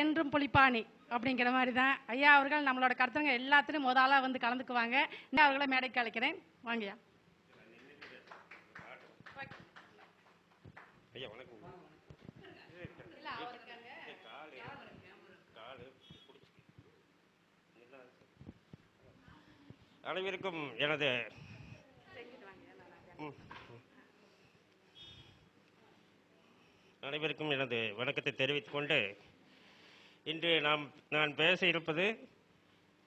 என்றும் புலிப்பாணி அப்படிங்கிற மாதிரி தான் ஐயா அவர்கள் நம்மளோட கருத்துங்க எல்லாத்துலையும் முதலாக வந்து கலந்துக்குவாங்க. நான் அவர்களை மேடைக்கு அழைக்கிறேன். வாங்கய்யா ஐயா. வணக்கம். அனைவருக்கும் எனது. அனைவருக்கும் எனது வணக்கத்தை தெரிவித்துக் கொண்டு இன்று நாம் நான் பேச இருப்பது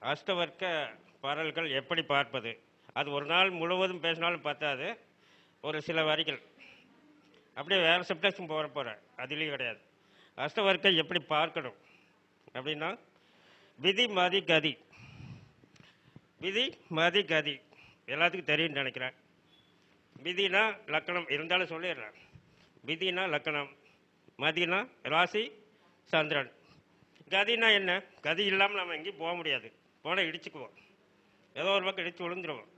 அஷ்டவர்க்க பாடல்கள் எப்படி பார்ப்பது? அது ஒரு நாள் முழுவதும் பேசினாலும் பத்தாது. ஒரு சில வரிகள். அப்படியே வேறு சப்டேஷன் போகிற போகிறேன் அதுலேயும் கிடையாது. அஷ்டவர்க்கை எப்படி பார்க்கணும்? அப்படின்னா விதி மதி கதி. விதி மதி கதி. எல்லாத்துக்கும் தெரியும்னு நினைக்கிறேன். விதினா லக்கணம். இருந்தாலும் சொல்லிடுறேன். விதினா லக்கணம். மதினா ராசி சந்திரன். கதினா என்ன? கதி இல்லாமல் நம்ம எங்கேயும் போக முடியாது. போனால் இடிச்சுக்குவோம். ஏதோ ஒரு பக்கம் இடித்து விழுந்துருவோம்.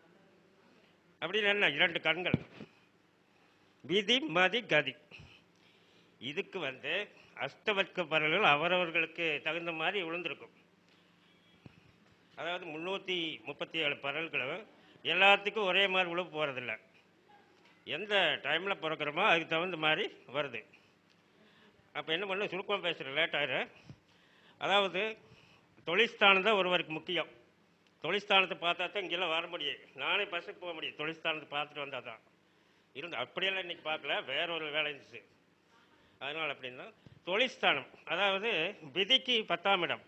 அப்படின்னு என்ன? இரண்டு கண்கள். விதி மதி கதி. இதுக்கு வந்து அஷ்டவர்க்க பரல்கள் அவரவர்களுக்கு தகுந்த மாதிரி விழுந்திருக்கும். அதாவது முந்நூற்றி முப்பத்தி ஏழு பரல்களும் எல்லாத்துக்கும் ஒரே மாதிரி உழவு போகிறதில்ல எந்த டைமில் பிறக்கிறோமோ அதுக்கு தகுந்த மாதிரி வருது. அப்போ என்ன பண்ண சுருக்கம் பேசுகிறேன் லேட் ஆயிரும். அதாவது தொழிற்ஸ்தானம் தான் ஒருவருக்கு முக்கியம். தொழிற்ஸ்தானத்தை பார்த்தா தான் இங்கெல்லாம் வர முடியும். நானே பஸ்ஸுக்கு போக முடியும். தொழிற்ஸ்தானத்தை பார்த்துட்டு வந்தால் தான் இருந்து அப்படியெல்லாம் இன்றைக்கி பார்க்கல. வேற ஒரு வேலை இருந்துச்சு. அதனால் அப்படின்னா தொழிற்ஸ்தானம் அதாவது விதிக்கு பத்தாம் இடம்.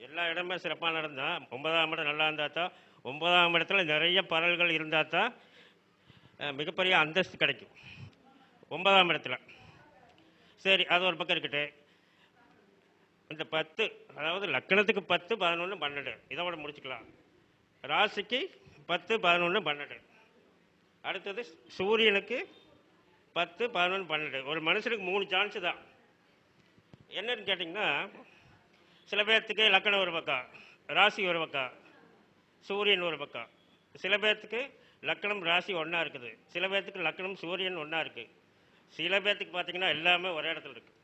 எல்லா இடமே சிறப்பாக நடந்தால் ஒன்பதாம் இடம் நல்லா இருந்தால் தான் ஒன்பதாம் இடத்துல நிறைய பரல்கள் இருந்தால் தான் மிகப்பெரிய அந்தஸ்து கிடைக்கும். ஒன்பதாம் இடத்துல. சரி அது ஒரு பக்கம் இருக்கட்டும். இந்த பத்து அதாவது லக்கணத்துக்கு பத்து பதினொன்று பன்னெண்டு. இதோட முடிச்சுக்கலாம். ராசிக்கு பத்து பதினொன்று பன்னெண்டு. அடுத்தது சூரியனுக்கு பத்து பதினொன்று பன்னெண்டு. ஒரு மனுஷனுக்கு மூணு சான்ஸு தான். என்னன்னு கேட்டிங்கன்னா சில பேர்த்துக்கு லக்கணம் ஒரு பக்கம் ராசி ஒரு பக்கம் சூரியன் ஒரு பக்கம். சில பேர்த்துக்கு லக்கணம் ராசி ஒன்றா இருக்குது. சில பேர்த்துக்கு லக்கணம் சூரியன் ஒன்றா இருக்குது சில பேர்த்துக்கு பார்த்தீங்கன்னா எல்லாமே ஒரே இடத்துல இருக்குது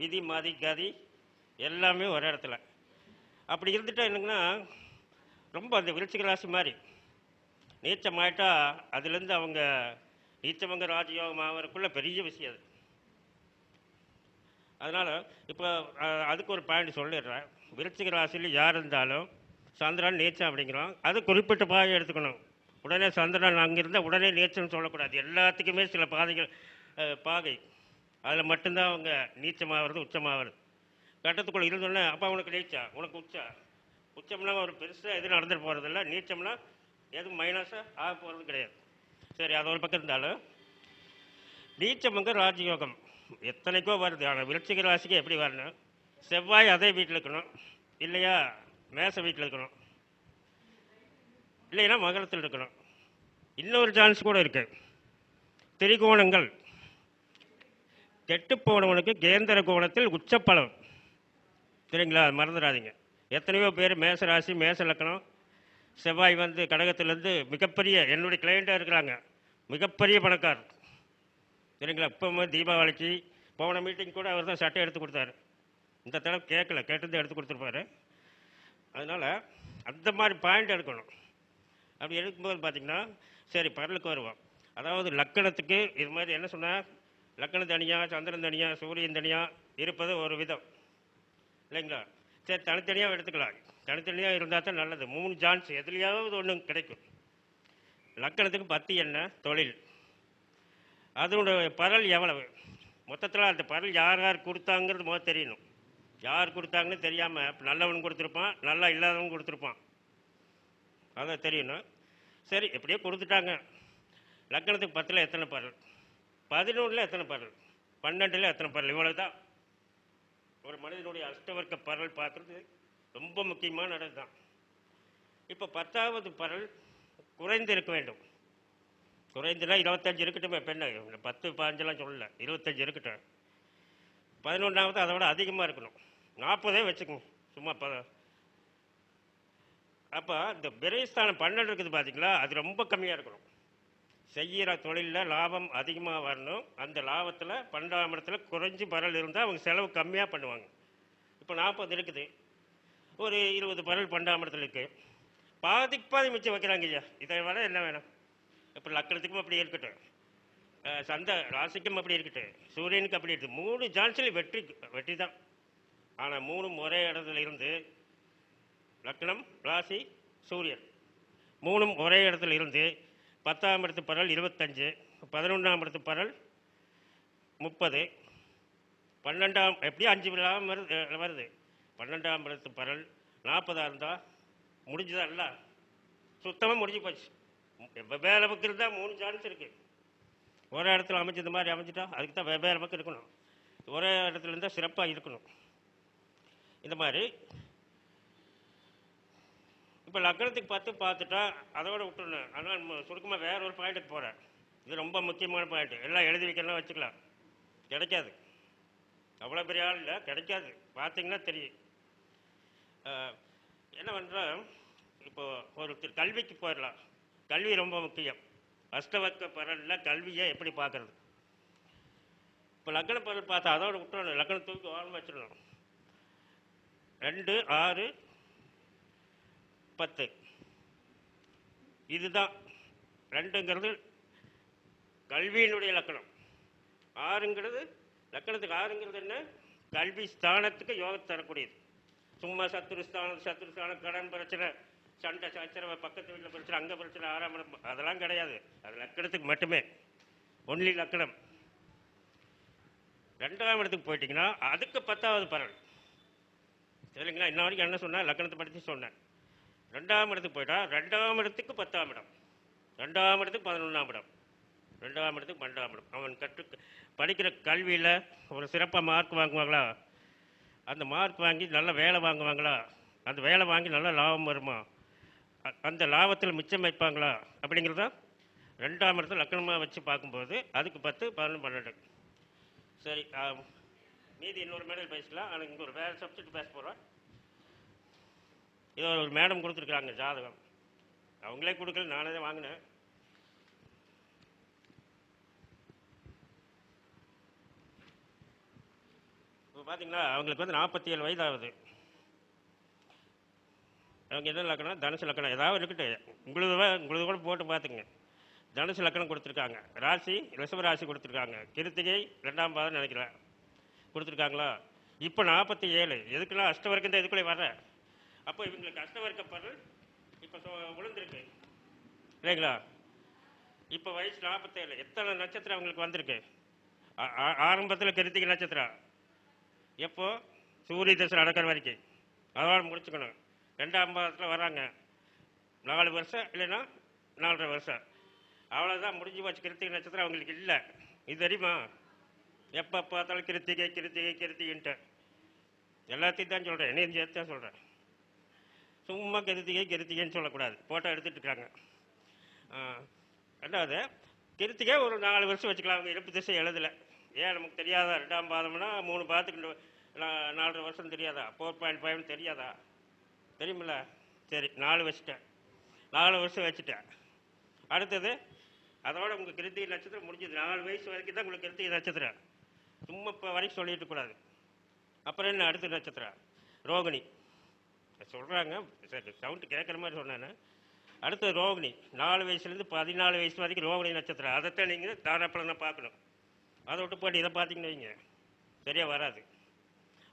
விதி மதி கதி எல்லாமே ஒரு இடத்துல. அப்படி இருந்துட்டா என்னங்கன்னா ரொம்ப அந்த விருச்சிக ராசி மாதிரி. ஆகிட்டா அதுலேருந்து அவங்க நீச்சவங்க ராஜயோகம் ஆகிறதுக்குள்ளே பெரிய விஷயம் அது. அதனால் இப்போ அதுக்கு ஒரு பாயிண்ட் சொல்லிடுறேன். விருச்சிக ராசியில் யார் இருந்தாலும் சந்திரன் நீச்சம் அப்படிங்கிறோம் அது குறிப்பிட்ட பாதை எடுத்துக்கணும். உடனே சந்திரன் அங்கே இருந்தால் உடனே நீச்சம்னு சொல்லக்கூடாது. எல்லாத்துக்குமே சில பாதைகள் பாகை அதில் மட்டும்தான் அவங்க நீச்சமாகிறது உச்சமாகிறது. கட்டத்துக்குள்ளே இருந்தோடனே அப்போ உனக்கு நீச்சா? உனக்கு உச்சா? உச்சம்னா ஒரு பெருசாக எதுவும் நடந்துட்டு போகிறதில்ல நீச்சம்னா எதுவும் மைனஸாக ஆக போகிறது கிடையாது. சரி அது ஒரு பக்கம் இருந்தாலும் நீச்சமங்க ராஜயோகம். எத்தனைக்கோ வருது. ஆனால் விருச்சிக ராசிக்கு எப்படி வரணும்? செவ்வாய் அதே வீட்டில் இருக்கணும். இல்லையா? மேச வீட்டில் இருக்கணும். இல்லைன்னா மகரத்தில் இருக்கணும். இன்னொரு சான்ஸ் கூட இருக்குது திரிகோணங்கள். கெட்டு போனவனுக்கு கேந்திர கோணத்தில் உச்சப்பலம் சரிங்களா மறந்துடாதீங்க. எத்தனையோ பேர் மேச ராசி மேச லக்கணம் செவ்வாய் வந்து கடகத்திலேருந்து மிகப்பெரிய என்னுடைய கிளைண்ட்டாக இருக்கிறாங்க. மிகப்பெரிய பணக்கார் சரிங்களா இப்போ தீபாவளிக்கு போன மீட்டிங் கூட அவர் தான் சட்டை எடுத்து கொடுத்தாரு. இந்த தடவை கேட்கல. கேட்டது எடுத்து கொடுத்துருப்பாரு. அதனால் அந்த மாதிரி பாயிண்ட் எடுக்கணும். அப்படி எடுக்கும்போது பார்த்திங்கன்னா சரி பரலுக்கு வருவோம். அதாவது லக்கணத்துக்கு இது மாதிரி என்ன சொன்னால் லக்கணம் தனியாக சந்திரன் தனியாக சூரியன் தனியாக இருப்பது ஒரு விதம். இல்லைங்களா சரி தனித்தனியாக எடுத்துக்கலாம். தனித்தனியாக இருந்தால் தான் நல்லது. மூணு சான்ஸ் எதுலையாவது ஒன்று கிடைக்கும். லக்கணத்துக்கு பத்து என்ன? தொழில். அதனுடைய பரல் எவ்வளவு? மொத்தத்தில் அந்த பரல் யார் யார் கொடுத்தாங்கிறது முதல் தெரியணும். யார் கொடுத்தாங்கன்னு தெரியாமல் நல்லவன் கொடுத்துருப்பான் நல்லா இல்லாதவன் கொடுத்துருப்பான். அதான் தெரியணும். சரி எப்படியோ கொடுத்துட்டாங்க. லக்கணத்துக்கு பத்தில் எத்தனை பரல்? பதினொன்றில் எத்தனை பரல்? பன்னெண்டில் எத்தனை பரல்? இவ்வளோ தான் ஒரு மனிதனுடைய அஷ்டவர்க்க பரல் பார்க்குறது ரொம்ப முக்கியமானது தான். இப்போ பத்தாவது பரல் குறைந்து இருக்க வேண்டும். குறைந்தெல்லாம் இருபத்தஞ்சு இருக்கட்டும் இப்போ என்ன? பத்து பதினஞ்செல்லாம் சொல்லல. இருபத்தஞ்சு இருக்கட்டும். பதினொன்றாவது அதை விட அதிகமாக இருக்கணும். நாற்பதே வச்சுக்கோங்க சும்மா ப அப்போ இந்த பிரைஸ்தானம் பன்னெண்டு இருக்குது பார்த்தீங்களா அது ரொம்ப கம்மியாக இருக்கணும். செய்கிற தொழிலில் லாபம் அதிகமாக வரணும். அந்த லாபத்தில் பன்னெண்டாம் இடத்துல குறைஞ்சி பரல் இருந்தால் அவங்க செலவு கம்மியாக பண்ணுவாங்க. இப்போ நாற்பது இருக்குது. ஒரு இருபது பரல் பன்னெண்டாம் இடத்துல இருக்குது பாதிக்கு பாதி மிச்சம் வைக்கிறாங்க ஐயா. இதை விட என்ன வேணும்? இப்போ லக்கணத்துக்கும் அப்படி இருக்கட்டும். சந்தை சந்த ராசிக்கும் அப்படி இருக்கட்டும். சூரியனுக்கு அப்படி இருக்குது மூணு ஜான்சில் வெற்றி வெற்றி தான். ஆனால் மூணும் ஒரே இடத்துல இருந்து லக்னம் ராசி சூரியன். மூணும் ஒரே இடத்துல இருந்து பத்தாம் இடத்து பரல் இருபத்தஞ்சு பதினொன்றாம் இடத்து பரல் முப்பது. பன்னெண்டாம் எப்படியும் அஞ்சு விழாம வருது வருது. பன்னெண்டாம் இடத்து பரல் நாற்பதாக இருந்தால் முடிஞ்சதா இல்லை? சுத்தமாக முடிஞ்சு போச்சு. வெவ்வேறு பக்கம் இருந்தால் மூணு சான்ஸ் இருக்குது ஒரே இடத்துல அமைஞ்சது மாதிரி அமைஞ்சிட்டா அதுக்கு தான் வெவ்வேறு பக்கம் இருக்கணும். ஒரே இடத்துல இருந்தால் சிறப்பாக இருக்கணும். இந்த மாதிரி இப்போ லக்னத்துக்கு பார்த்து பார்த்துட்டா அதோட விட்டுருணும் ஆனால் சுருக்கமாக வேற ஒரு பாயிண்ட்டுக்கு போகிறேன் இது ரொம்ப முக்கியமான பாயிண்ட்டு எல்லாம் எழுதி வைக்கலாம் வச்சுக்கலாம். கிடைக்காது. அவ்வளோ பெரிய ஆள் இல்லை கிடைக்காது. பார்த்தீங்கன்னா தெரியும். என்ன பண்ணுறோம் இப்போ ஒருத்தர் கல்விக்கு போயிடலாம். கல்வி ரொம்ப முக்கியம். அஷ்டவக்க பரலில் கல்வியை எப்படி பார்க்குறது? இப்போ லக்ன பரல் பார்த்தா அதோட விட்டுறணும் லக்னம் தூக்கி ஓரமாக வச்சிடணும் ரெண்டு ஆறு பத்து. இதுதான் ரெண்டுங்கிறது கல்வியினுடைய லக்கணம். ஆறுங்கிறது லக்கணத்துக்கு ஆறுங்கிறது என்ன? கல்வி ஸ்தானத்துக்கு யோகம் தரக்கூடியது. சும்மா சத்துரு ஸ்தானம் சத்துரு ஸ்தானம் கடன் பிரச்சனை சண்டை சச்சரவை பக்கத்து வீட்டில் பிரச்சனை அங்கே பிரச்சனை ஆறாம் இடம் அதெல்லாம் கிடையாது. அது லக்கணத்துக்கு மட்டுமே. ஒன்லி லக்கணம். ரெண்டாம் இடத்துக்கு போயிட்டீங்கன்னா அதுக்கு பத்தாவது பரல் சரிங்களா? இன்ன வரைக்கும் என்ன சொன்னேன் லக்கணத்தை பற்றி சொன்னேன். ரெண்டாம் இடத்துக்கு போயிட்டா ரெண்டாம் இடத்துக்கு பத்தாம் இடம். ரெண்டாம் இடத்துக்கு பதினொன்றாம் இடம். ரெண்டாம் இடத்துக்கு பன்னெண்டாம் இடம். அவன் கற்று படிக்கிற கல்வியில் ஒரு சிறப்பாக மார்க் வாங்குவாங்களா? அந்த மார்க் வாங்கி நல்ல வேலை வாங்குவாங்களா? அந்த வேலை வாங்கி நல்ல லாபம் வருமா? அந்த லாபத்தில் மிச்சம் வைப்பாங்களா? அப்படிங்கிறத ரெண்டாம் இடத்துல லக்கணமாக வச்சு பார்க்கும்போது அதுக்கு பத்து பதினொன்று பன்னெண்டு. சரி மீதி இன்னொரு மேடல் பேசலாம் ஆனால் இங்கே ஒரு வேறு சப்ஜெக்ட் பேச போகிறோம் இதை ஒரு மேடம் கொடுத்துருக்குறாங்க ஜாதகம். அவங்களே கொடுக்கல நானே தான் வாங்கினேன். இப்போ பார்த்தீங்கன்னா அவங்களுக்கு வந்து நாற்பத்தி ஏழு வயது ஆகுது அவங்க என்ன லக்கணம் தனுசு லக்கணம். ஏதாவது இருக்கட்டும் உங்களது உங்களது கூட போட்டு பார்த்துங்க தனுசு லக்கணம் கொடுத்துருக்காங்க. ராசி ரிஷப ராசி கொடுத்துருக்காங்க. கிருத்திகை ரெண்டாம் பாதம் நினைக்கிறேன். கொடுத்துருக்காங்களா? இப்போ நாற்பத்தி ஏழு எதுக்குலாம் வரைக்கும் தான் இதுக்குள்ளே வர்றேன் அப்போ இவங்களுக்கு அஷ்டவர்க்க பரல் இப்போ விழுந்திருக்கு. இல்லைங்களா? இப்போ வயசு நாற்பத்தேழு எத்தனை நட்சத்திரம் அவங்களுக்கு வந்திருக்கு? ஆரம்பத்தில் கிருத்திகை நட்சத்திரம். எப்போ? சூரிய தசை நடக்கிற வரைக்கும். அதோட முடிச்சுக்கணும். ரெண்டாம் பாதத்தில் வராங்க நாலு வருஷம் இல்லைன்னா நாலரை வருஷம். அவ்வளோதான் முடிஞ்சு போச்சு. கிருத்திகை நட்சத்திரம் அவங்களுக்கு இல்லை. இது தெரியுமா? எப்போ பார்த்தாலும் கிருத்திகை கிருத்திகை கிருத்திகின்ட்டு. எல்லாத்தையும் தான் சொல்கிறேன் என்னையும் சேர்த்து தான் சொல்கிறேன் சும்மா கிருத்திகை கிருத்திகைன்னு சொல்லக்கூடாது. ஃபோட்டோ எடுத்துட்டு இருக்காங்க. ரெண்டாவது கிருத்திகை ஒரு நாலு வருஷம் வச்சுக்கலாம். அவங்க இறப்பு திசை எழுதலை. ஏன் நமக்கு தெரியாதா? ரெண்டாம் பாதம்னா மூணு பாதத்துக்கு நாலரை வருஷம் தெரியாதா? ஃபோர் பாயிண்ட் ஃபைவ்னு தெரியாதா? தெரியுமில்ல? சரி நாலு வச்சுட்டேன். நாலு வருஷம் வச்சுட்டேன். அடுத்தது அதோட உங்கள் கிருத்திகை நட்சத்திரம் முடிஞ்சது. நாலு வயசு வரைக்கும் தான் உங்களுக்கு கிருத்திகை நட்சத்திரம். சும்மா இப்போ வரைக்கும் சொல்லிட்டு கூடாது. அப்புறம் என்ன அடுத்த நட்சத்திரம்? ரோகிணி. சொல்கிறாங்க சரி சவுண்டு கேட்குற மாதிரி சொன்னேன்னு அடுத்தது ரோகிணி. நாலு வயசுலேருந்து பதினாலு வயசு வரைக்கும் ரோகிணி நட்சத்திரம். அதைத்தான் நீங்கள் தாராப்பழம் பார்க்கணும். அதை விட்டு போட்டு இதை பார்த்தீங்கன்னு வைங்க. சரியாக வராது.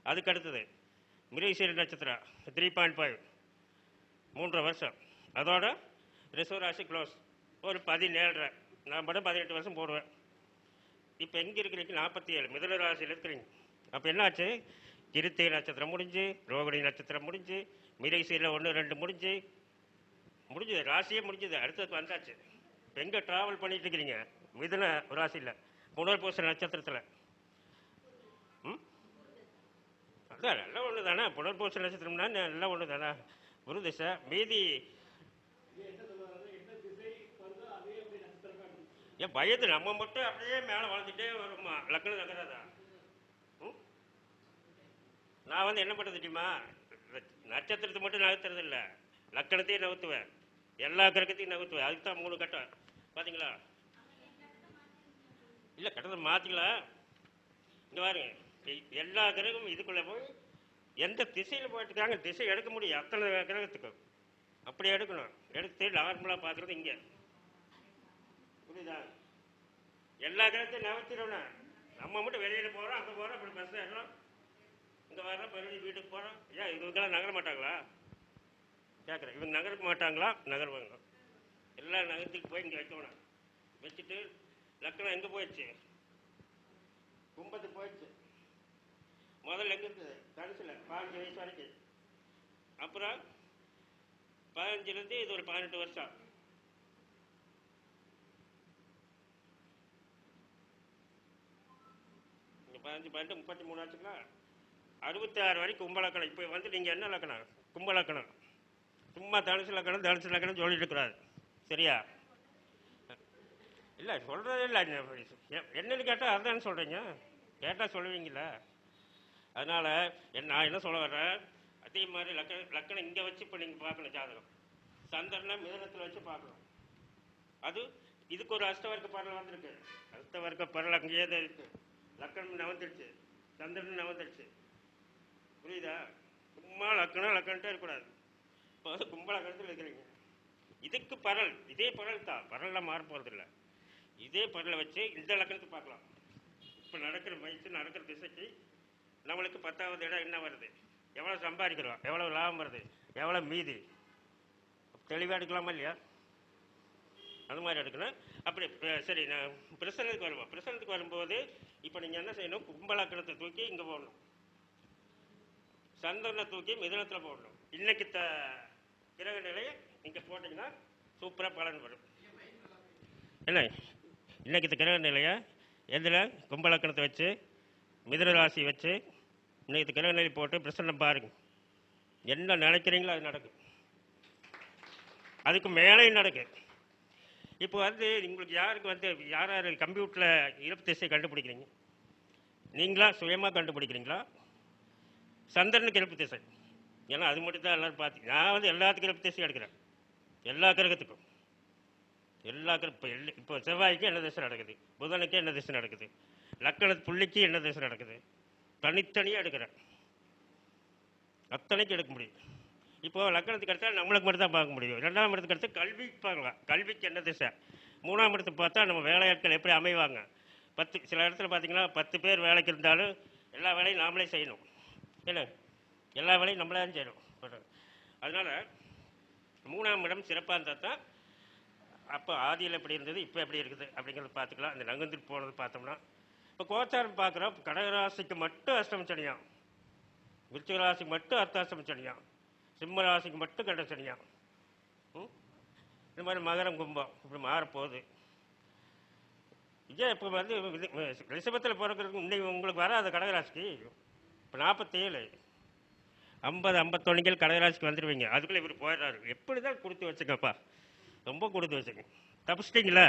அதுக்கு அடுத்தது மிருகசீர நட்சத்திரம். த்ரீ பாயிண்ட் ஃபைவ் மூன்றரை வருஷம். அதோட ரிசர்வ் க்ளோஸ் ஒரு பதினேழரை. நான் மட்டும் பதினெட்டு வருஷம் போடுவேன். இப்போ எங்கே இருக்கிறீங்க? நாற்பத்தி ஏழு மிதன ராசியில் இருக்கிறீங்க. அப்போ என்னாச்சு? கிருத்திகை நட்சத்திரம் முடிஞ்சு ரோகிணி நட்சத்திரம் முடிஞ்சு மீரை சீரில் ஒன்று ரெண்டு முடிஞ்சு முடிஞ்சது ராசியே முடிஞ்சது. அடுத்தது வந்தாச்சு. எங்கே ட்ராவல் பண்ணிட்டு இருக்கிறீங்க? மிதுன ராசியில். புனர்பூச நட்சத்திரத்தில். ம்? அதான் நல்ல ஒன்று தானே புனர்பூச நட்சத்திரம்னா நல்ல ஒன்று தானே குரு திசை மீதி. ஏன் பயது நம்ம மட்டும் அப்படியே மேலே வளர்ந்துட்டே வருமா? லக்னம் நகராதா ம்? நான் வந்து என்ன பண்ணுறது தெரியுமா? நட்சத்திரத்தை மட்டும் நகர்த்துறது இல்லை லக்கணத்தையும் நகர்த்துவேன். எல்லா கிரகத்தையும் நகர்த்துவேன். அதுக்கு தான் மூணு கட்டம். பார்த்தீங்களா இல்லை கட்டத்தை மாற்றிக்கலாம் இங்கே பாருங்க. எல்லா கிரகமும் இதுக்குள்ளே போய் எந்த திசையில் போயிட்டுருக்காங்க? திசை எடுக்க முடியும். அத்தனை கிரகத்துக்கும். அப்படி எடுக்கணும். எடுத்து நார்மலாக பார்க்குறது இங்கே. புரியுதா? எல்லா கிரகத்தையும் நகர்த்திடணும். நம்ம மட்டும் வெளியில் போகிறோம் அங்கே போகிறோம் அப்படி பஸ் ஏறோம் இங்கே வரோம் மறுபடியும் வீட்டுக்கு போகிறோம் ஏன் இவங்கெல்லாம் நகர மாட்டாங்களா? கேட்குறேன் இவங்க நகர்க்க மாட்டாங்களா? நகருவாங்க. எல்லாம் நகரத்துக்கு போய் இங்கே வைக்கணும். வச்சுட்டு லக்கணம் எங்கே போயிடுச்சு? கும்பத்துக்கு போயிடுச்சு. முதல்ல எங்கே இருக்குது தனுசில் பதினஞ்சு வயசு வரைக்கும். அப்புறம் பதினஞ்சுலேருந்து இது ஒரு பதினெட்டு வருஷம். இங்கே பதினஞ்சு பன்னெண்டு முப்பத்தி மூணு ஆச்சுங்களா? அறுபத்தாறு வரைக்கும் கும்பலக்கணம். இப்போ வந்து நீங்கள் என்ன லக்கணம்? கும்பலக்கணம். சும்மா தனுசு லக்கணம் தனுசு லக்கணம் சொல்லிட்டு இருக்கிறாரு சரியா? இல்லை சொல்கிறதே இல்லை. என்னன்னு கேட்டால் அதுதானே சொல்கிறீங்க கேட்டால் சொல்லுவீங்களா அதனால் என் நான் என்ன சொல்ல வர்றேன்? அதே மாதிரி லக்க லக்கணம் இங்கே வச்சு இப்போ நீங்கள் பார்க்கணும் ஜாதகம். சந்திரனை மிதனத்தில் வச்சு பார்க்கணும். அது இதுக்கு ஒரு அஷ்டவர்க்க பரல் வந்திருக்கு. அஷ்டவர்க்க பரல் அங்கேயே தான் இருக்குது லக்கணம் நவந்துருச்சு. சந்திரன் நவந்துருச்சு. புரியுதா? சும்மா லக்கணம் லக்கணட்டே இருக்கக்கூடாது. இப்போ வந்து கும்ப லக்கணத்தில் இருக்கிறீங்க. இதுக்கு பரல் இதே பரல் தான். பரலில் மாற போகிறது இல்லை இதே பரலை வச்சு இந்த லக்கணத்தை பார்க்கலாம். இப்போ நடக்கிற வயசு நடக்கிற திசைக்கு நம்மளுக்கு பத்தாவது இடம் என்ன வருது? எவ்வளோ சம்பாதிக்கிறோம்? எவ்வளோ லாபம் வருது? எவ்வளோ மீதி? தெளிவாக எடுக்கலாமா இல்லையா? அது மாதிரி எடுக்கணும். அப்படி சரி நான் பிரசனத்துக்கு வருவோம். பிரசனத்துக்கு வரும்போது இப்போ நீங்கள் என்ன செய்யணும்? கும்பலாக்கணத்தை தூக்கி இங்கே போகணும் சந்திரனை தூக்கி மிதனத்தில் போடணும். இன்னைக்கு த கிரக நிலையை இங்கே போட்டிங்கன்னா சூப்பராக பலன் வரும். என்ன? இன்னைக்கு இந்த கிரக நிலையை எதில்? கும்பலக்கணத்தை வச்சு மிதன ராசி வச்சு இன்னைக்கு இந்த கிரக நிலை போட்டு பிரசன்னம் பாருங்க. என்ன நினைக்கிறீங்களோ அது நடக்கும். அதுக்கு மேலேயும் நடக்கும் இப்போ வந்து உங்களுக்கு யாருக்கு வந்து யார் யார் கம்ப்யூட்டரில் இறப்பு திசை கண்டுபிடிக்கிறீங்க? நீங்களா சுயமாக கண்டுபிடிக்கிறீங்களா? சந்திரனுக்கு இறப்பு திசை. ஏன்னா அது மட்டும் தான் எல்லோரும் பார்த்து நான் வந்து எல்லாத்துக்கும் இறப்பு திசை எடுக்கிறேன். எல்லா கிரகத்துக்கும். எல்லா கிரக இப்போ எல்லா இப்போ செவ்வாய்க்கு என்ன திசை நடக்குது? புதனுக்கு என்ன திசை நடக்குது? லக்கண புள்ளிக்கு என்ன திசை நடக்குது? தனித்தனியாக எடுக்கிறேன். அத்தனைக்கு எடுக்க முடியும். இப்போ லக்கணத்துக்கு எடுத்தா நம்மளுக்கு மட்டும் தான் பார்க்க முடியும். ரெண்டாம் இடத்துக்கு எடுத்து கல்விக்கு பார்க்கலாம். கல்விக்கு என்ன திசை? மூணாம் இடத்து பார்த்தா நம்ம வேலையாட்கள் எப்படி அமைவாங்க? பத்து சில இடத்துல பார்த்தீங்கன்னா பத்து பேர் வேலைக்கு இருந்தாலும் எல்லா வேலையும் நாமளே செய்யணும். என்ன எல்லா வேலையும் நம்மளே தான் செய்யணும். அதனால் மூணாம் இடம் சிறப்பாக இருந்தால் தான் அப்போ ஆதியில் எப்படி இருந்தது இப்போ எப்படி இருக்குது அப்படிங்கிறத பார்த்துக்கலாம். அந்த நங்கந்தூர் போனது பார்த்தோம்னா இப்போ கோச்சாரம் பார்க்குறோம் கடகராசிக்கு மட்டும் அஷ்டம சனியாம் விருச்சிக ராசிக்கு மட்டும் அர்த்தாஷ்டம சனியாம் சிம்ம ராசிக்கு மட்டும் கண்ட சனியாம் இந்த மாதிரி மகரம் கும்பம் இப்படி மாறப்போகுது. இதே இப்போ வந்து ரிஷபத்தில் பிறக்கிறதுக்கு இன்னைக்கு உங்களுக்கு வராது கடகராசிக்கு? இப்போ நாற்பத்தேழு ஐம்பது ஐம்பத்தொன்னுகள் கடகராசிக்கு வந்துடுவீங்க அதுக்குள்ளே இவர் போயிடுறாரு. எப்படி தான் கொடுத்து வச்சுக்கப்பா? ரொம்ப கொடுத்து வச்சுங்க தப்பிச்சிட்டிங்களா?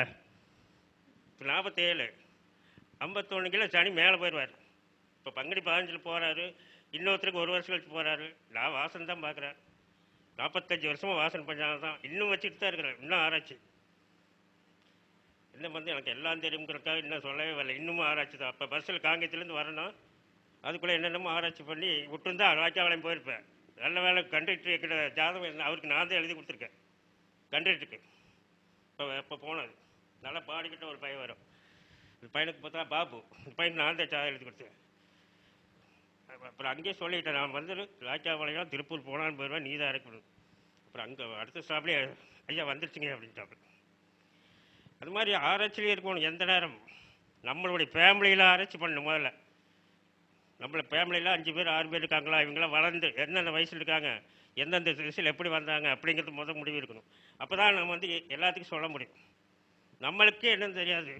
இப்போ நாற்பத்தேழு ஐம்பத்தொன்னுக்குள்ள சனி மேலே போயிடுவார். இப்போ பங்குனி பதினஞ்சில் போகிறாரு இன்னொருத்தருக்கு ஒரு வருஷம் கழிச்சு போகிறாரு நான் வாசனை தான் பார்க்குறேன் நாற்பத்தஞ்சு வருஷமாக வாசனை பண்ணால் தான் இன்னும் வச்சுட்டு தான் இருக்கிறேன் இன்னும் ஆராய்ச்சி. இன்னும் வந்து எனக்கு எல்லாம் தெரியுங்கிறக்காக இன்னும் சொல்லவே வரல. இன்னமும் ஆராய்ச்சி தான். அப்போ பஸ்ஸில் காங்கேயத்துலேருந்து வரணும். அதுக்குள்ளே என்னென்னமோ ஆராய்ச்சி பண்ணி விட்டுருந்தா ராஜாவளையம் போயிருப்பேன். நல்ல வேலை கண்டக்டர் இருக்கிற ஜாதகம் என்ன அவருக்கு நான் தான் எழுதி கொடுத்துருக்கேன். கண்டக்டருக்கு. இப்போ இப்போ போனது. நல்லா பாடிக்கிட்ட ஒரு பையன் வரும். இந்த பையனுக்கு பார்த்தா பாபு. இந்த பையனுக்கு நான் தான் ஜாதகம் எழுதி கொடுத்தேன். அப்புறம் அங்கேயே சொல்லிட்டேன் நான் வந்து ராஜாவளையம் திருப்பூர் போனான்னு போயிடுவேன் நீ தான் இருக்கணும் அப்புறம் அங்கே அடுத்த ஸ்டாப்லேயே ஐயா வந்துருச்சுங்க அப்படின்ட்டாப்பு அது மாதிரி ஆராய்ச்சியிலே இருக்கணும் எந்த நேரம். நம்மளுடைய ஃபேமிலியில் ஆராய்ச்சி பண்ணணும் முதல்ல. நம்மள ஃபேமிலியில் அஞ்சு பேர் ஆறு பேர் இருக்காங்களா? இவங்களாம் வளர்ந்து எந்தெந்த வயசில் இருக்காங்க? எந்தெந்த திசையில் எப்படி வந்தாங்க? அப்படிங்கிறது முதல் முடிவு இருக்கணும் அப்போ தான் நம்ம வந்து எல்லாத்துக்கும் சொல்ல முடியும். நம்மளுக்கே என்னன்னு தெரியாது.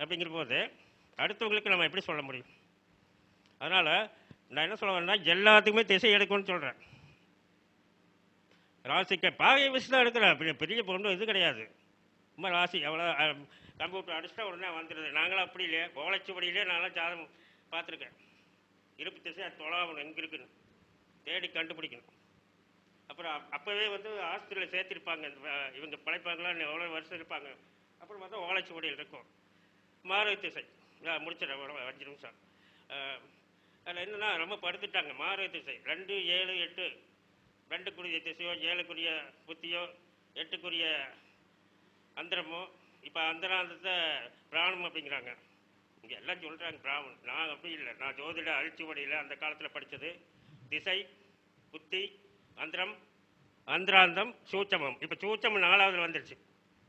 அப்படிங்கிற போது அடுத்தவங்களுக்கு நம்ம எப்படி சொல்ல முடியும்? அதனால் நான் என்ன சொல்ல வரேன்னா எல்லாத்துக்குமே திசை எடுக்கணும்னு சொல்கிறேன் ராசிக்கு பாகையை வச்சு தான் எடுக்கிறேன். பெரிய பெரிய பொண்ணு இது கிடையாது. ரொம்ப ராசி. எவ்வளோ கம்ப்யூட்டர் அடிச்சுட்டா உடனே வந்துடுது நாங்களும் அப்படி இல்லையே. ஓலைச்சுவடியிலே நான்லாம் ஜாதகம் பார்த்துருக்கேன். இருப்பு திசை தொலாவணும் எங்கே இருக்குன்னு. தேடி கண்டுபிடிக்கணும். அப்புறம் அப்போவே வந்து ஆஸ்பத்திரியில் சேர்த்திருப்பாங்க இந்த இவங்க பிழைப்பாங்களா இன்னும் எவ்வளோ வருஷம் இருப்பாங்க. அப்புறம் பார்த்தா ஓலைச்சுவடியில் இருக்கும். மாறு திசை. நான் முடிச்சிடறேன் ஒரு அஞ்சு நிமிஷம். அதில் என்னென்னா ரொம்ப படுத்துட்டாங்க. மாறு திசை. ரெண்டு ஏழு எட்டு. ரெண்டுக்குரிய திசையோ ஏழுக்குரிய புத்தியோ எட்டுக்குரிய அந்தரமோ. இப்போ அந்தராந்தத்தை பிராணம் அப்படிங்கிறாங்க. இங்கே எல்லாம் சொல்கிறாங்க பிராமன் நான் அப்படி இல்லை. நான் ஜோதிட அழிச்சுவடியில் அந்த காலத்தில் படித்தது திசை புத்தி அந்திரம் அந்திராந்தம் சூச்சமம் இப்போ சூச்சமம் நாலாவது வந்துடுச்சு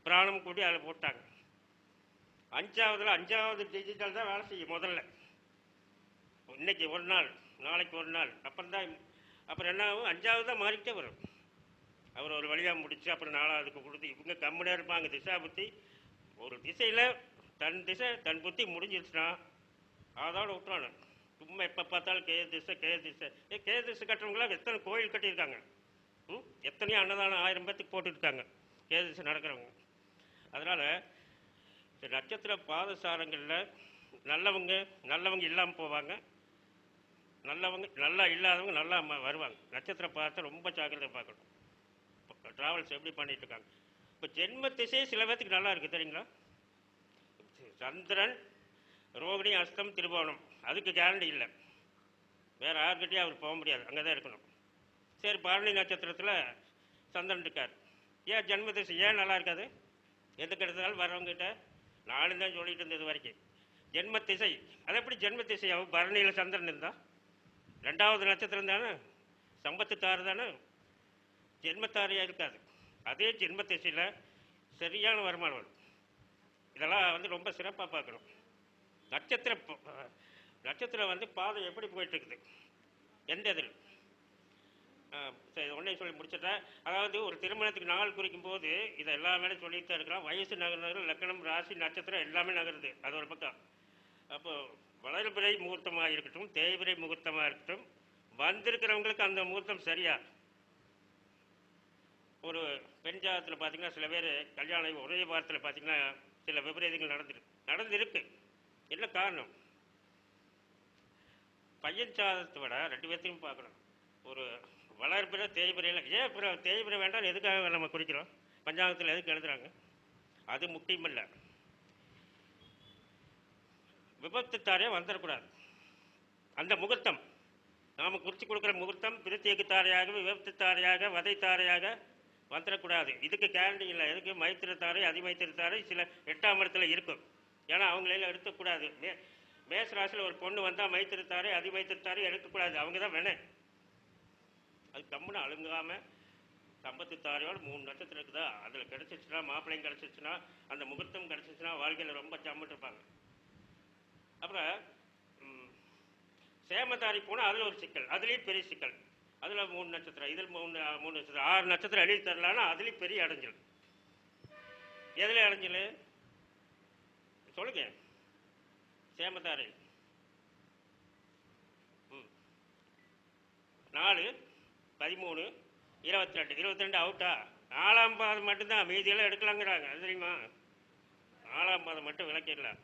பிராணம் கூடி அதில் போட்டாங்க. அஞ்சாவதுல அஞ்சாவது டிஜிட்டல் தான் வேலை செய்யும் முதல்ல. இன்னைக்கு ஒரு நாள் நாளைக்கு ஒரு நாள். அப்புறம் தான் அப்புறம் என்ன ஆகும்? அஞ்சாவது தான் மாறிக்கிட்டே வரும். அவர் ஒரு வழியாக முடிச்சு அப்புறம் நாலாவதுக்கு கொடுத்து இவங்க கம்முனே இருப்பாங்க. திசா புத்தி. ஒரு திசையில் தன் திசை தன் புத்தி முடிஞ்சிருச்சுன்னா அதோட விட்டுறானு சும்மா எப்போ பார்த்தாலும் கே திசை கே திசை. ஏ கே திசை கட்டுறவங்களாம் எத்தனை கோயில் கட்டியிருக்காங்க? ம்? எத்தனையோ அன்னதானம் ஆயிரம் பேர்த்துக்கு போட்டுருக்காங்க கே திசை நடக்கிறவங்க. அதனால் இந்த நட்சத்திர பாதசாரங்களில் நல்லவங்க நல்லவங்க இல்லாமல் போவாங்க. நல்லவங்க நல்லா இல்லாதவங்க நல்லா வருவாங்க. நட்சத்திர பாதத்தை ரொம்ப ஜாக்கிரதை பார்க்கணும். ட்ராவல்ஸ் எப்படி பண்ணிகிட்ருக்காங்க இருக்காங்க? இப்போ ஜென்ம திசையே சில பேர்த்துக்கு நல்லா இருக்குது தெரியுங்களா? சந்திரன் ரோகிணி அஸ்தம் திருவோணம் அதுக்கு கேரண்டி இல்லை. வேறு யார்கிட்டயும் அவர் போக முடியாது. அங்கே தான் இருக்கணும். சரி பரணி நட்சத்திரத்தில் சந்திரன் இருக்கார். ஏன் ஜென்மதிசை ஏன் நல்லா இருக்காது? எதுக்கு எடுத்தாலும் வரவங்ககிட்ட நானும் தான் சொல்லிட்டு இருந்தது வரைக்கும். ஜென்ம திசை அது எப்படி ஜென்ம திசை ஆகும் பரணியில் சந்திரன் இருந்தா? ரெண்டாவது நட்சத்திரம் தானே? சம்பத்து தாறு தானே? ஜென்மத்தாரியாக இருக்காது அதே ஜென்ம திசையில் சரியான வருமானம் வரும். இதெல்லாம் வந்து ரொம்ப சிறப்பாக பார்க்கணும். நட்சத்திர நட்சத்திரம் வந்து பாதை எப்படி போயிட்டுருக்குது? எந்த இதில்? சரி ஒன்றே சொல்லி முடிச்சிட்டேன். அதாவது ஒரு திருமணத்துக்கு நாள் குறிக்கும் போது இதை எல்லாமே சொல்லிட்டு இருக்கலாம். இருக்கிறோம் வயசு நகர்னது லக்கணம் ராசி நட்சத்திரம் எல்லாமே நகருது. அது ஒரு பக்கம். அப்போ வளர்பிறை முகூர்த்தமாக இருக்கட்டும் தேய்பிறை முகூர்த்தமாக இருக்கட்டும் வந்திருக்கிறவங்களுக்கு அந்த முகூர்த்தம் சரியா? ஒரு பெண் ஜாதத்தில் பார்த்தீங்கன்னா சில பேர் கல்யாணம் ஒரே வாரத்தில் பார்த்தீங்கன்னா சில விபரீதங்கள் நடந்திருக்கு. நடந்திருக்கு. என்ன காரணம்? பையன் சாதத்தை விட ரெண்டு பேர்த்தையும் பார்க்கணும். ஒரு வளர்ப்பில் தேய்பிரையில் ஏன் பிற தேய்பிரை வேண்டாம்? எதுக்காக நம்ம குறிக்கிறோம் பஞ்சாங்கத்தில் எதுக்கு எழுதுகிறாங்க அது முக்கியமில்லை விபத்துத்தாரே வந்துடக்கூடாது அந்த முகூர்த்தம். நாம் குறித்து கொடுக்குற முகூர்த்தம் பிரித்தியக்குத்தாரையாக விபத்துத்தாரையாக வதைத்தாரையாக வந்துடக்கூடாது இதுக்கு கேரண்டி இல்லை. எதுக்கு மைத்திரத்தாரை அதிமைத்திரத்தாரை சில எட்டாம் இடத்துல இருக்கும். ஏன்னா அவங்களையில எடுக்கக்கூடாது மே மேசராசியில் ஒரு பொண்ணு வந்தால் மைத்திர தாரை எடுக்கக்கூடாது. அவங்க தான் வேணேன் அது கம்முன்னு அழுங்காமல் சம்பத்து மூணு நட்சத்திரம் இருக்குதா? அதில் கிடச்சிச்சுன்னா மாப்பிள்ளையும் கிடச்சிச்சுன்னா அந்த முகூர்த்தம் கிடச்சிச்சுன்னா வாழ்க்கையில் ரொம்ப ஜம்முட்டு இருப்பாங்க. அப்புறம் சேமத்தாரி போனால் அதில் ஒரு சிக்கல். அதுலேயும் பெரிய சிக்கல். அதில் மூணு நட்சத்திரம் இதில் மூணு மூணு நட்சத்திரம் ஆறு நட்சத்திரம் எழுதி தரலான்னா அதுலேயும் பெரிய அடைஞ்சல். எதில் அடைஞ்சல்? சொல்லுங்க. சேமத்தாரு ம். நாலு பதிமூணு இருபத்தி ரெண்டு இருபத்தி ரெண்டு அவுட்டா நாலாம் பாதம் மட்டும்தான் மீதியெல்லாம் எடுக்கலாங்கிறாங்க. அது தெரியுமா? நாலாம் பாதம் மட்டும் விளக்கிடலாம்.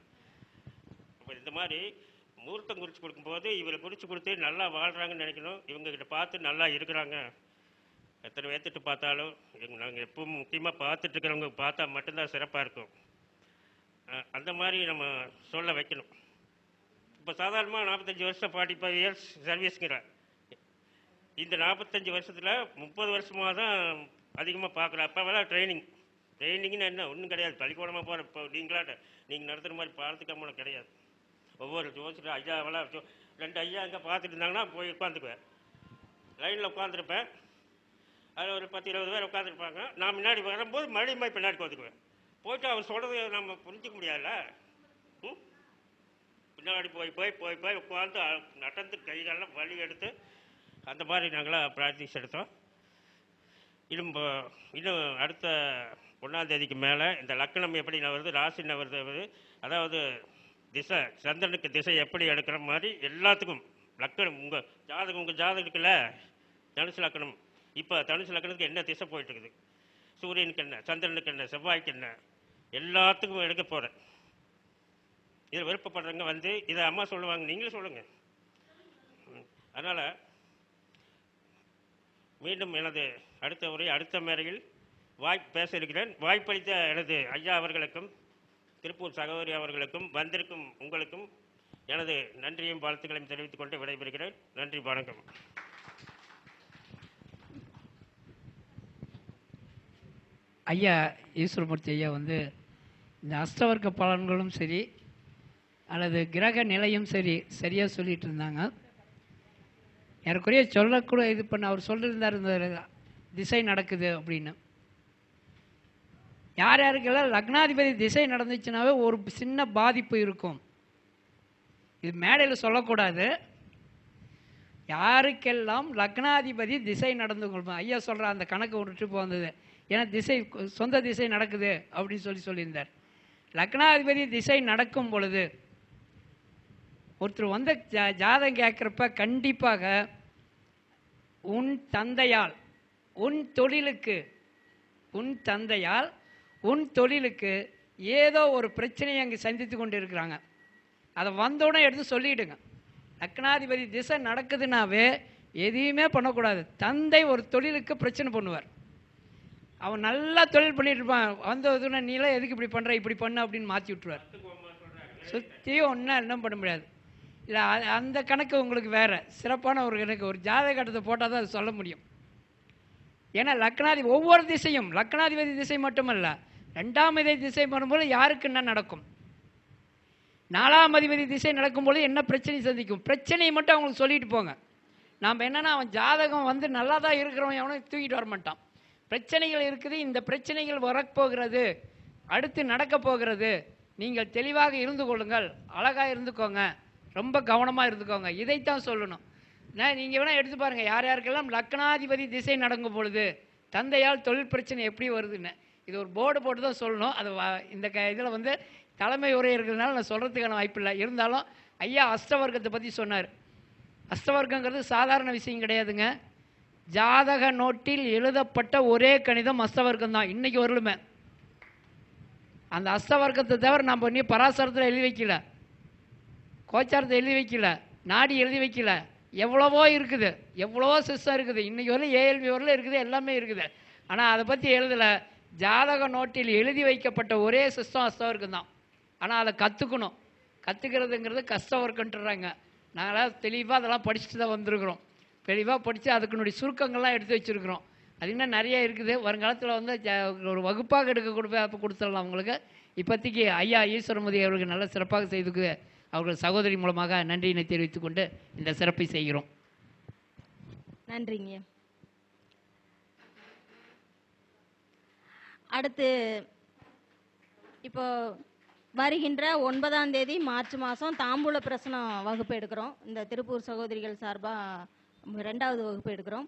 அப்போ இந்த மாதிரி முகூர்த்தம் குறித்து கொடுக்கும்போது இவரை குறித்து கொடுத்து நல்லா வாழ்கிறாங்கன்னு நினைக்கணும். இவங்ககிட்ட பார்த்து நல்லா இருக்கிறாங்க. எத்தனை பேர்த்துட்டு பார்த்தாலும் எங்க நாங்கள் எப்பவும் முக்கியமாக பார்த்துட்டு இருக்கிறவங்க பார்த்தா மட்டும்தான் சிறப்பாக இருக்கும். அந்த மாதிரி நம்ம சொல்ல வைக்கணும். இப்போ சாதாரணமாக நாற்பத்தஞ்சு வருஷம் ஃபார்ட்டி ஃபைவ் இயர்ஸ் சர்வீஸுங்கிற இந்த நாற்பத்தஞ்சு வருஷத்தில் முப்பது வருஷமாக தான் அதிகமாக பார்க்குறேன் அப்போ ட்ரைனிங் ட்ரைனிங்னு என்ன? ஒன்றும் கிடையாது. பள்ளிக்கூடமாக போகிற இப்போ நீங்களாட்ட நீங்கள் நடத்துகிற மாதிரி பாடத்துக்கு கிடையாது. ஒவ்வொரு ஜோசியர் ஐயாவெல்லாம் ஜோ- ரெண்டு ஐயா அங்கே பார்த்துட்டு இருந்தாங்கன்னா போய் உட்காந்துக்குவேன். லைனில் உட்காந்துருப்பேன். அதில் ஒரு பத்து இருபது பேர் உட்காந்துருப்பாங்க. நான் முன்னாடி வரும்போது மறுபடியும் போய் பின்னாடி உட்காந்துக்குவேன். போயிட்டு அவர் சொல்கிறது நம்ம புரிஞ்சிக்க முடியாதுல்ல? ம்? பின்னாடி போய் போய் போய் போய் உட்காந்து நடந்து கைகாலெல்லாம் வலி எடுத்து அந்த மாதிரி நாங்களாம் ப்ராக்டிஸ் எடுத்தோம் இன்னும் இன்னும் அடுத்த ஒன்றாந்தேதிக்கு மேலே இந்த லக்கணம் எப்படி நவருது ராசி நவருது அதாவது திசை சந்திரனுக்கு திசை எப்படி எடுக்கிற மாதிரி எல்லாத்துக்கும் லக்கணம் உங்கள் ஜாதகம் உங்கள் ஜாதகம் இருக்குல்ல தனுசு லக்கணம். இப்போ தனுசு லக்கணத்துக்கு என்ன திசை போயிட்டு இருக்குது சூரியனுக்கு என்ன சந்திரனுக்கு என்ன செவ்வாய்க்கு என்ன? எல்லாத்துக்கும் எடுக்க போகிறேன் இதில் விருப்பப்படுறவங்க வந்து இதை அம்மா சொல்லுவாங்க நீங்களும் சொல்லுங்கள் அதனால் மீண்டும் எனது அடுத்த உரை அடுத்த மேரையில் வாய்ப்பு பேச இருக்கிறேன். வாய்ப்பளித்த எனது ஐயா அவர்களுக்கும் திருப்பூர் சகோதரி அவர்களுக்கும் வந்திருக்கும் உங்களுக்கும் எனது நன்றியும் வாழ்த்துக்களையும் தெரிவித்துக் கொண்டு விடைபெறுகிறேன். நன்றி வணக்கம். ஐயா ஈஸ்வரமூர்த்தி ஐயா வந்து இந்த அஷ்டவர்க்க பலன்களும் சரி அல்லது கிரக நிலையும் சரி சரியாக சொல்லிட்டு இருந்தாங்க. ஏறக்குறைய சொல்லக்கூட இது பண்ண அவர் சொல்லியிருந்தார் இந்த திசை நடக்குது அப்படின்னு. யார் யாருக்கெல்லாம் லக்னாதிபதி திசை நடந்துச்சுனாவே ஒரு சின்ன பாதிப்பு இருக்கும். இது மேடையில் சொல்லக்கூடாது. யாருக்கெல்லாம் லக்னாதிபதி திசை நடந்து கொள்வோம் ஐயா சொல்கிற அந்த கணக்கு ஒரு ட்ரிப் வந்தது. ஏன்னா திசை சொந்த திசை நடக்குது அப்படின்னு சொல்லி சொல்லியிருந்தார். லக்னாதிபதி திசை நடக்கும் பொழுது ஒருத்தர் வந்து ஜா ஜாதம் கேட்குறப்ப கண்டிப்பாக உன் தந்தையால் உன் தொழிலுக்கு உன் தந்தையால் உன் தொழிலுக்கு ஏதோ ஒரு பிரச்சனையை அங்கே சந்தித்து கொண்டு இருக்கிறாங்க அதை வந்தோடனே எடுத்து சொல்லிவிடுங்க லக்னாதிபதி திசை நடக்குதுனாவே எதையுமே பண்ணக்கூடாது. தந்தை ஒரு தொழிலுக்கு பிரச்சனை பண்ணுவார். அவன் நல்லா தொழில் பண்ணிட்டு இருப்பான். வந்ததுன்னா நீலாம் எதுக்கு இப்படி பண்ணுற இப்படி பண்ண அப்படின்னு மாற்றி விட்டுருவார். சுற்றியும் ஒன்றும் என்ன பண்ண முடியாது. இல்லை அந்த கணக்கு உங்களுக்கு வேறு. சிறப்பான ஒரு கணக்கு. ஒரு ஜாதக கட்டத்தை போட்டால் தான் அது சொல்ல முடியும். ஏன்னா லக்னாதி ஒவ்வொரு திசையும் லக்னாதிபதி திசை மட்டுமல்ல ரெண்டாம் அதிபதி திசை வரும்போது யாருக்கு என்ன நடக்கும்? நாலாம் அதிபதி திசை நடக்கும்போது என்ன பிரச்சனை சந்திக்கும்? பிரச்சனையை மட்டும் அவங்களுக்கு சொல்லிட்டு போங்க. நாம் என்னென்னா அவன் ஜாதகம் வந்து நல்லா தான் இருக்கிறவன் எவனும் தூக்கிட்டு வர மாட்டான். பிரச்சனைகள் இருக்குது இந்த பிரச்சனைகள் வரப்போகிறது. அடுத்து நடக்க போகிறது. நீங்கள் தெளிவாக இருந்து கொள்ளுங்கள். அழகாக இருந்துக்கோங்க. ரொம்ப கவனமாக இருந்துக்கோங்க. இதைத்தான் சொல்லணும். நான் நீங்கள் வேணால் எடுத்து பாருங்கள் யார் யாருக்கெல்லாம் லக்னாதிபதி திசை நடக்கும் பொழுது தந்தையால் தொழில் பிரச்சனை எப்படி வருதுன்னு. இது ஒரு போர்டு போட்டு தான் சொல்லணும். அது வ- இந்த க இதில் வந்து தலைமை உரை இருக்கிறதுனால நான் சொல்கிறதுக்கான வாய்ப்பு இல்லை. இருந்தாலும் ஐயா அஷ்டவர்க்கத்தை பற்றி சொன்னார். அஷ்டவர்க்கங்கிறது சாதாரண விஷயம் கிடையாதுங்க. ஜாதக நோட்டில் எழுதப்பட்ட ஒரே கணிதம் அஷ்டவர்க்கம் தான் இன்னைக்கு வரலுமே அந்த அஷ்டவர்க்கத்தை தவிர நம்ம இன்னும் பராசரத்தில் எழுதி வைக்கல. கோச்சாரத்தை எழுதி வைக்கல. நாடி எழுதி வைக்கல. எவ்வளவோ இருக்குது. எவ்வளவோ சிஸ்டம் இருக்குது. இன்றைக்கி வரலும் ஏஎல்பி வரலும் இருக்குது. எல்லாமே இருக்குது. ஆனால் அதை பற்றி எழுதலை. ஜாதக நோட்டில் எழுதி வைக்கப்பட்ட ஒரே சிஸ்டம் அஷ்டவர்க்கம் தான். ஆனால் அதை கற்றுக்கணும் கற்றுக்கிறதுங்கிறது கஷ்டம் ஒர்க்குன்றாங்க நாங்களாம் தெளிவாக அதெல்லாம் படிச்சுட்டு தான் வந்திருக்கிறோம். தெளிவாக படித்து அதுக்குனுடைய சுருக்கங்கள்லாம் எடுத்து வச்சுருக்கிறோம். அது இன்னும் நிறைய இருக்குது. வருங்காலத்தில் வந்து ஒரு வகுப்பாக எடுக்க கொடுப்ப கொடுத்துடலாம் அவங்களுக்கு. இப்போதைக்கு ஐயா ஈஸ்வரமதி அவர்களுக்கு நல்ல சிறப்பாக செய்துக்கு அவர்கள் சகோதரி மூலமாக நன்றியினை தெரிவித்துக்கொண்டு இந்த சிறப்பை செய்கிறோம். நன்றிங்க. அடுத்து இப்போ வருகின்ற ஒன்பதாம் தேதி மார்ச் மாதம் தாம்பூல பிரசனம் வகுப்பு எடுக்கிறோம். இந்த திருப்பூர் சகோதரிகள் சார்பாக ரெண்டாவது வகுப்பு எடுக்கிறோம்.